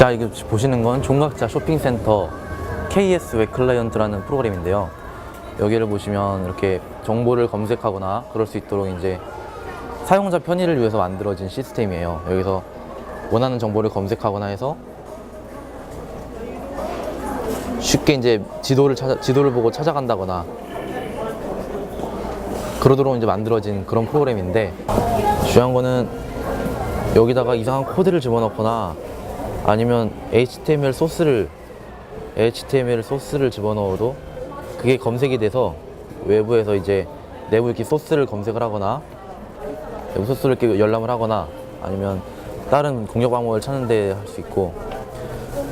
자, 이거 보시는 건 종각자 쇼핑센터 KS 웹 클라이언트라는 프로그램인데요. 여기를 보시면 이렇게 정보를 검색하거나 그럴 수 있도록 이제 사용자 편의를 위해서 만들어진 시스템이에요. 여기서 원하는 정보를 검색하거나 해서 쉽게 이제 지도를 찾아, 지도를 보고 찾아간다거나 그러도록 이제 만들어진 그런 프로그램인데 중요한 거는 여기다가 이상한 코드를 집어넣거나 아니면 HTML 소스를 HTML 소스를 집어넣어도 그게 검색이 돼서 외부에서 이제 내부 이렇게 소스를 검색을 하거나 내부 소스를 이렇게 열람을 하거나 아니면 다른 공격 방법을 찾는데 할 수 있고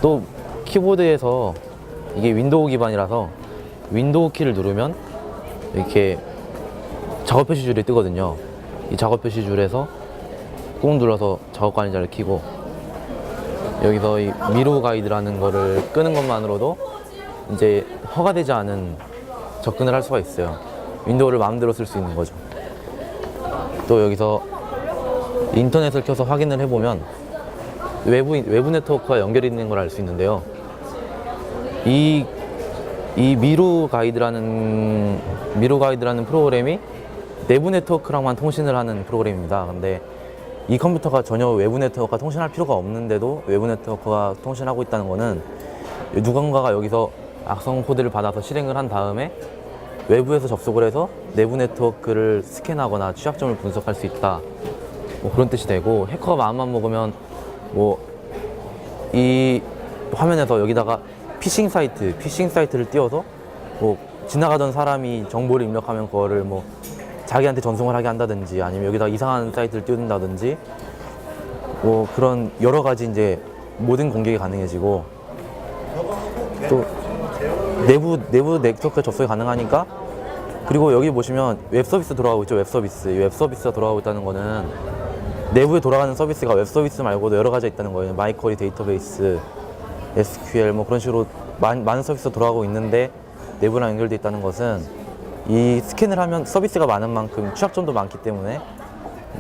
또 키보드에서 이게 윈도우 기반이라서 윈도우 키를 누르면 이렇게 작업 표시줄이 뜨거든요. 이 작업 표시줄에서 꾹 눌러서 작업 관리자를 켜고 여기서 이 미로 가이드라는 거를 끄는 것만으로도 이제 허가되지 않은 접근을 할 수가 있어요. 윈도우를 마음대로 쓸 수 있는 거죠. 또 여기서 인터넷을 켜서 확인을 해보면 외부, 외부 네트워크와 연결이 있는 걸 알 수 있는데요. 이, 이 미로 가이드라는, 미로 가이드라는 프로그램이 내부 네트워크랑만 통신을 하는 프로그램입니다. 근데 이 컴퓨터가 전혀 외부 네트워크와 통신할 필요가 없는데도 외부 네트워크와 통신하고 있다는 거는 누군가가 여기서 악성 코드를 받아서 실행을 한 다음에 외부에서 접속을 해서 내부 네트워크를 스캔하거나 취약점을 분석할 수 있다. 뭐 그런 뜻이 되고 해커가 마음만 먹으면 뭐 이 화면에서 여기다가 피싱 사이트, 피싱 사이트를 띄워서 뭐 지나가던 사람이 정보를 입력하면 그거를 뭐 자기한테 전송을 하게 한다든지 아니면 여기다 이상한 사이트를 띄운다든지 뭐 그런 여러 가지 이제 모든 공격이 가능해지고 또 내부 내부 네트워크 접속이 가능하니까 그리고 여기 보시면 웹 서비스 돌아가고 있죠 웹 서비스. 이웹 서비스가 돌아가고 있다는 거는 내부에 돌아가는 서비스가 웹 서비스 말고도 여러 가지 있다는 거예요. 마이쿼리 데이터베이스 SQL 뭐 그런 식으로 많은, 많은 서비스가 돌아가고 있는데 내부랑 연결돼 있다는 것은 이 스캔을 하면 서비스가 많은 만큼 취약점도 많기 때문에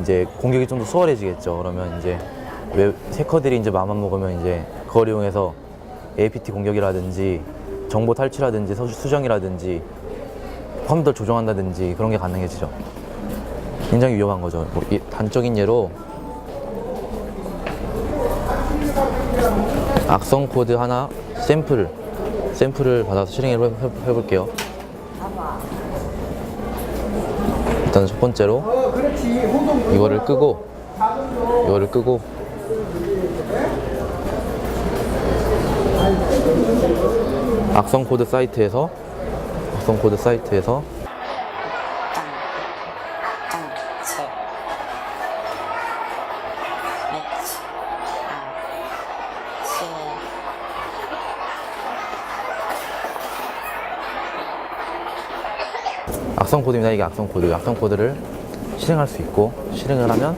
이제 공격이 좀 더 수월해지겠죠. 그러면 이제 웹 해커들이 이제 마음만 먹으면 이제 그걸 이용해서 APT 공격이라든지 정보 탈취라든지 서- 수정이라든지 컴퓨터 조종한다든지 그런 게 가능해지죠. 굉장히 위험한 거죠. 뭐이 단적인 예로 악성 코드 하나 샘플 샘플을 받아서 실행해 해- 해볼게요. 일단 첫 번째로 이거를 끄고 이거를 끄고. 악성 코드 사이트에서 악성 코드 사이트에서 악성 코드입니다. 이게 악성 코드. 악성 코드를 실행할 수 있고 실행을 하면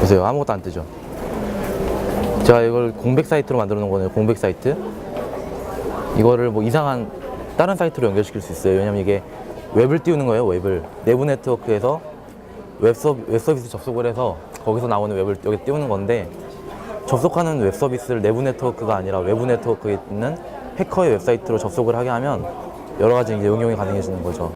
보세요. 아무것도 안 뜨죠. 제가 이걸 공백 사이트로 만들어 놓은 거네요. 공백 사이트. 이거를 뭐 이상한 다른 사이트로 연결시킬 수 있어요. 왜냐면 이게 웹을 띄우는 거예요. 웹을 내부 네트워크에서 웹, 서비스 접속을 해서 거기서 나오는 웹을 여기 띄우는 건데 접속하는 웹 서비스를 내부 네트워크가 아니라 외부 네트워크에 있는 해커의 웹사이트로 접속을 하게 하면 여러 가지 이제 응용이 가능해지는 거죠.